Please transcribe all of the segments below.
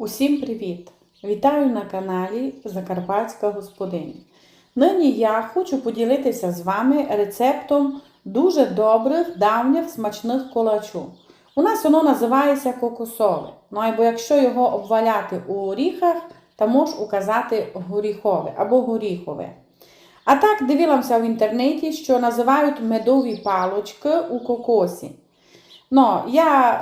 Усім привіт! Вітаю на каналі Закарпатська господиня. Нині я хочу поділитися з вами рецептом дуже добрих, давніх смачних колачу. У нас воно називається кокосове. Ну або якщо його обваляти у горіхах, то можеш указати горіхове або горіхове. А так дивилася в інтернеті, що називають медові палочки у кокосі. Ну, я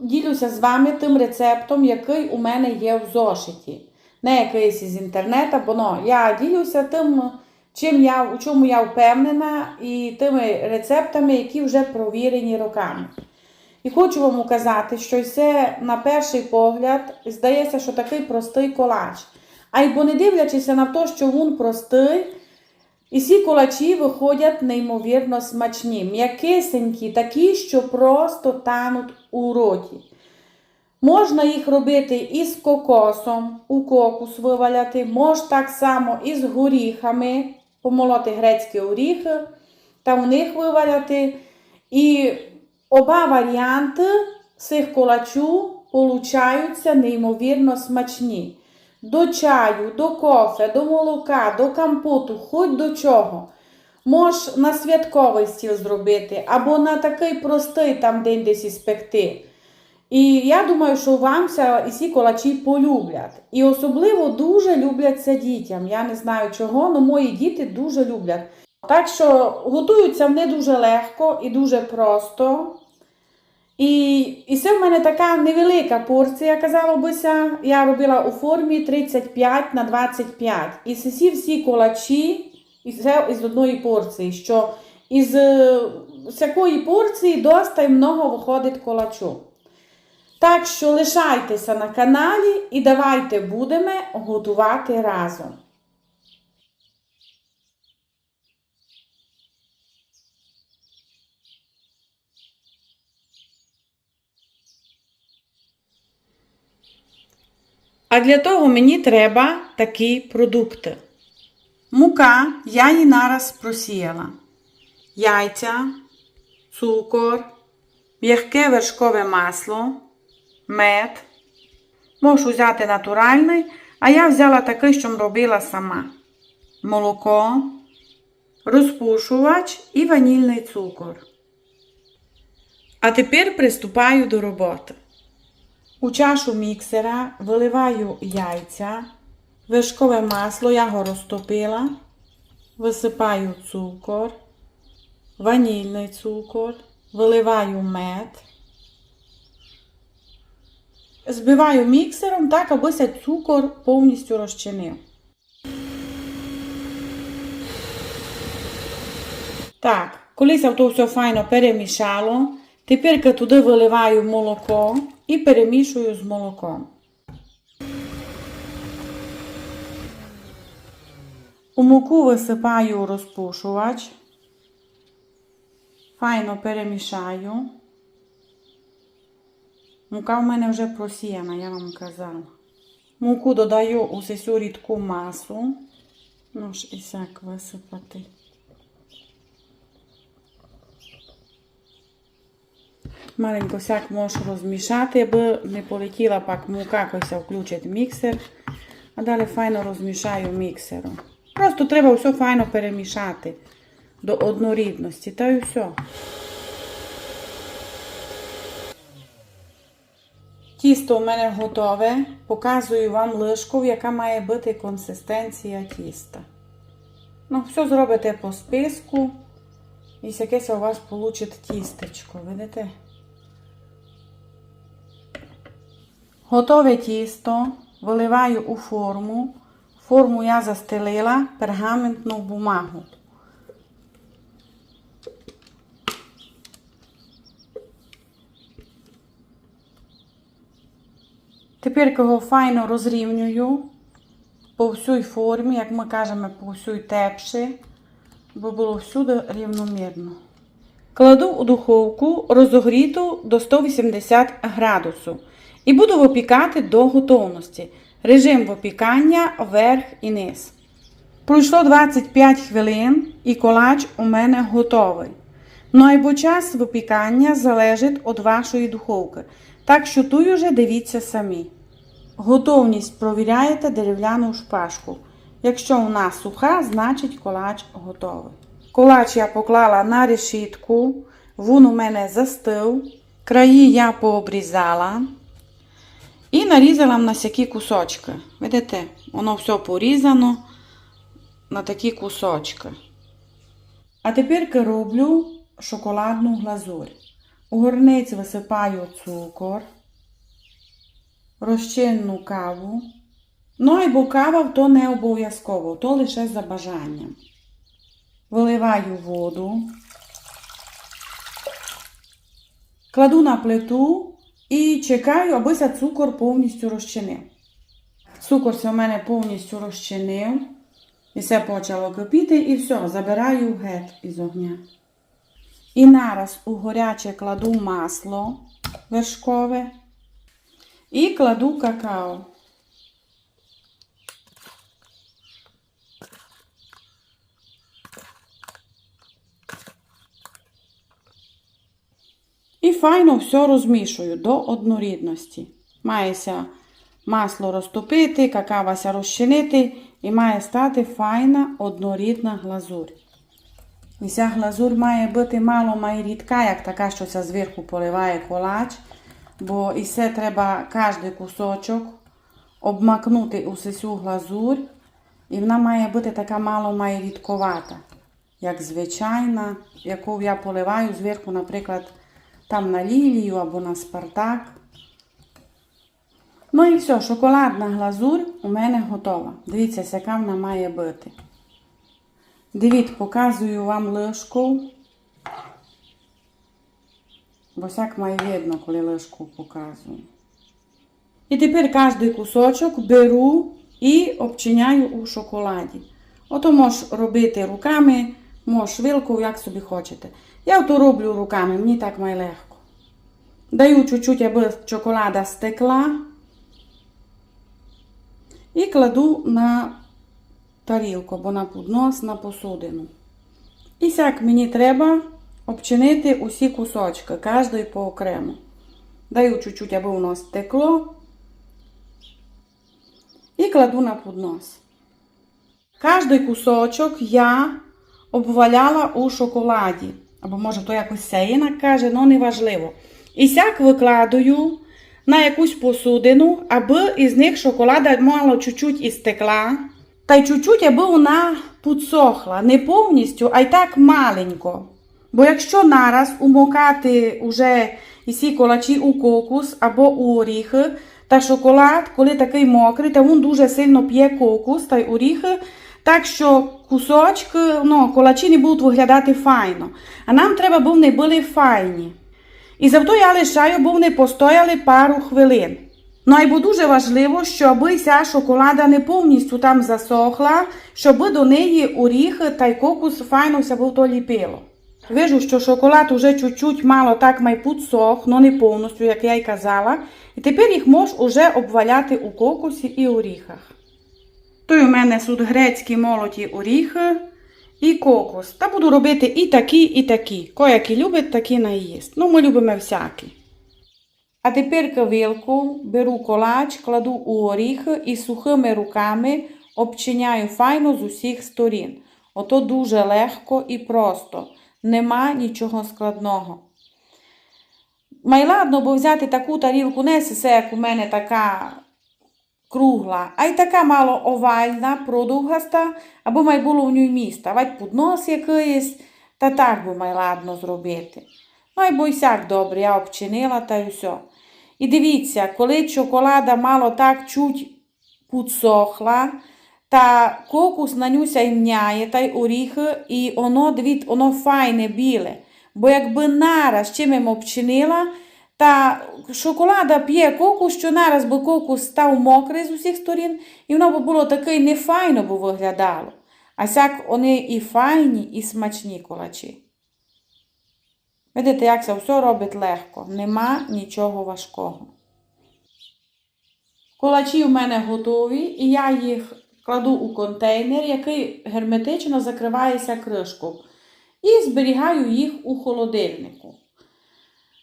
ділюся з вами тим рецептом, який у мене є в зошиті. Не якийсь із інтернету, бо ну, я ділюся тим, чим я, у чому я впевнена, і тими рецептами, які вже провірені роками. І хочу вам указати, що це на перший погляд здається, що такий простий колач. А й бо не дивлячись на те, що він простий, і ці колачі виходять неймовірно смачні, м'якисенькі, такі, що просто тануть у роті. Можна їх робити із кокосом, у кокус виваляти, можна так само із горіхами, помолоти грецькі оріхи та в них виваляти. І оба варіанти цих колачу получаються неймовірно смачні. До чаю, до кофе, до молока, до компоту, хоч до чого. Мож на святковий стіл зробити, або на такий простий там день десь іспекти. І я думаю, що вам ці ці колачі полюблять. І особливо дуже люблять це дітям. Я не знаю чого, але мої діти дуже люблять. Так що готуються вони дуже легко і дуже просто. І, і це в мене така невелика порція, казало бися. Я робила у формі 35 на 25. І це всі колачі і це із одної порції. Що із е, всякої порції досить много виходить колачу. Так що лишайтеся на каналі і давайте будемо готувати разом. А для того мені треба такі продукти. Мука я її нараз просіяла. Яйця, цукор, м'яке вершкове масло, мед. Можу взяти натуральний, а я взяла такий, що робила сама. Молоко, розпушувач і ванільний цукор. А тепер приступаю до роботи. У чашу міксера виливаю яйця, вершкове масло, я його розтопила, висипаю цукор, ванільний цукор, виливаю мед. Збиваю міксером так, аби цукор повністю розчинив. Так, коли се то все файно перемішало, тепер туди виливаю молоко і перемішую з молоком. У муку висипаю розпушувач. Файно перемішаю. Мука в мене вже просіяна, я вам казала. Муку додаю у цю рідку масу. Ну ж і сяк висипати. Маленько сяк можу розмішати, аби не полетіла пак мука, коли включить міксер. А далі файно розмішаю міксером. Просто треба все файно перемішати до однорідності. Та й все. Тісто у мене готове. Показую вам лишку, яка має бути консистенція тіста. Ну, все зробите по списку. І якесь у вас вийде тістечко, видите? Готове тісто виливаю у форму. Форму я застелила пергаментну бумагу. Тепер його файно розрівнюю по всій формі, як ми кажемо, по всій тепші, бо було всюди рівномірно. Кладу у духовку розогріту до 180 градусів і буду випікати до готовності. Режим випікання вверх і низ. Пройшло 25 хвилин і колач у мене готовий. Ну або час випікання залежить від вашої духовки. Так що тут уже дивіться самі. Готовність провіряєте дерев'яну шпажку. Якщо вона суха, значить колач готовий. Колач я поклала на решітку, він у мене застив, краї я пообрізала і нарізала на всякі кусочки. Видите, воно все порізано на такі кусочки. А тепер роблю шоколадну глазурь. У горниць висипаю цукор, розчинну каву. Ну, або кава то не обов'язково, то лише за бажанням. Виливаю воду, кладу на плиту і чекаю, аби ся цукор повністю розчинив. Цукор ся в мене повністю розчинив. І все почало кипіти, і все, забираю геть із огня. І нараз у горяче кладу масло вершкове і кладу какао. Файно все розмішую до однорідності. Мається масло розтопити, какавася розчинити і має стати файна однорідна глазурь. І ця глазур має бути мало має рідка, як така, що ця зверху поливає колач, бо і все треба кожний кусочок обмакнути у цю глазур, і вона має бути така мало має рідковата, як звичайна, яку я поливаю зверху, наприклад, там на лілію або на спартак. Ну і все, шоколадна глазурь у мене готова. Дивіться, яка вона має бути. Дивіться, показую вам лишку. Бо всяк має видно, коли лишку показую. І тепер кожний кусочок беру і обчиняю у шоколаді. Ото можеш робити руками, можеш вилкою, як собі хочете. Я то роблю руками, мені так має легко. Даю чуть-чуть, аби шоколада стекла. І кладу на тарілку або на поднос, на посудину. І сяк мені треба обчинити усі кусочки, кожний по окремо. Даю чуть-чуть, аби воно стекло. І кладу на поднос. Кожний кусочок я обваляла у шоколаді. Або, може, то якось сеїна каже, але не важливо. І сяк викладаю на якусь посудину, аби із них шоколада мало чуть-чуть істекла. Та й чуть-чуть, аби вона підсохла. Не повністю, а й так маленько. Бо якщо нараз умокати уже ісі колачі у кокус або у оріхи, та шоколад, коли такий мокрий, то він дуже сильно п'є кокус та й оріхи, так що кусочки, ну, колачі будуть виглядати файно. А нам треба, бо вони були файні. І завто я лишаю, бо вони постояли пару хвилин. Ну і бо дуже важливо, щоб ця шоколада не повністю там засохла, щоб до неї оріхи та й кокус файно все то ліпило. Вижу, що шоколад уже чуть-чуть мало так май підсох, но не повністю, як я й казала. І тепер їх можеш уже обваляти у кокусі і оріхах. Тут у мене тут грецькі молоті оріхи і кокос. Та буду робити і такі, і такі. Коякі любить, такі наїсть. Ну, ми любимо всякі. А тепер вилку беру колач, кладу у оріхи і сухими руками обчиняю файно з усіх сторін. Ото дуже легко і просто. Нема нічого складного. Май ладно, бо взяти таку тарілку, не все, як у мене така кругла, а й така мало овальна, продовгаста, або май було в ній міста. Вать поднос якийсь, та так би май ладно зробити. Ну, й бо й сяк добре, я обчинила та й все. І дивіться, коли шоколада мало так чуть підсохла, та кокус на нюся й мняє, та й оріхи, і воно, дивіться, воно файне біле. Бо якби нараз чим обчинила, та шоколада п'є кокус, що нараз би кокус став мокрий з усіх сторін, і воно б було таке нефайно би виглядало. А сяк вони і файні, і смачні колачі. Видите, як це все робить легко. Нема нічого важкого. Колачі в мене готові, і я їх кладу у контейнер, який герметично закривається кришкою. І зберігаю їх у холодильнику.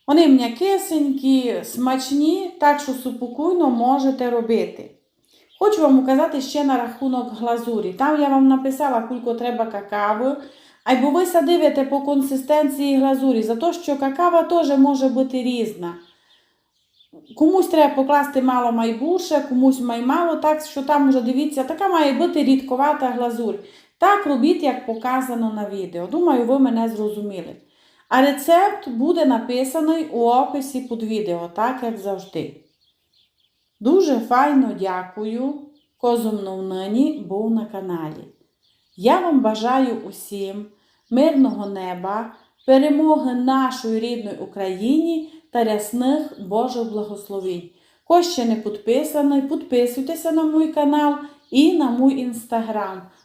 Вони м'якисенькі, смачні, так що супокійно можете робити. Хочу вам указати ще на рахунок глазурі. Там я вам написала, скільки треба какави. А бо ви садивите по консистенції глазурі, за те, що какава теж може бути різна. Комусь треба покласти мало майбурше, комусь май мало, так що там вже дивіться, така має бути рідковата глазурь. Так робіть, як показано на відео. Думаю, ви мене зрозуміли. А рецепт буде написаний у описі під відео, так як завжди. Дуже файно дякую, козумно нині був на каналі. Я вам бажаю усім мирного неба, перемоги нашої рідної Україні та рясних Божих благословень. Хто ще не підписаний, підписуйтеся на мій канал і на мій інстаграм.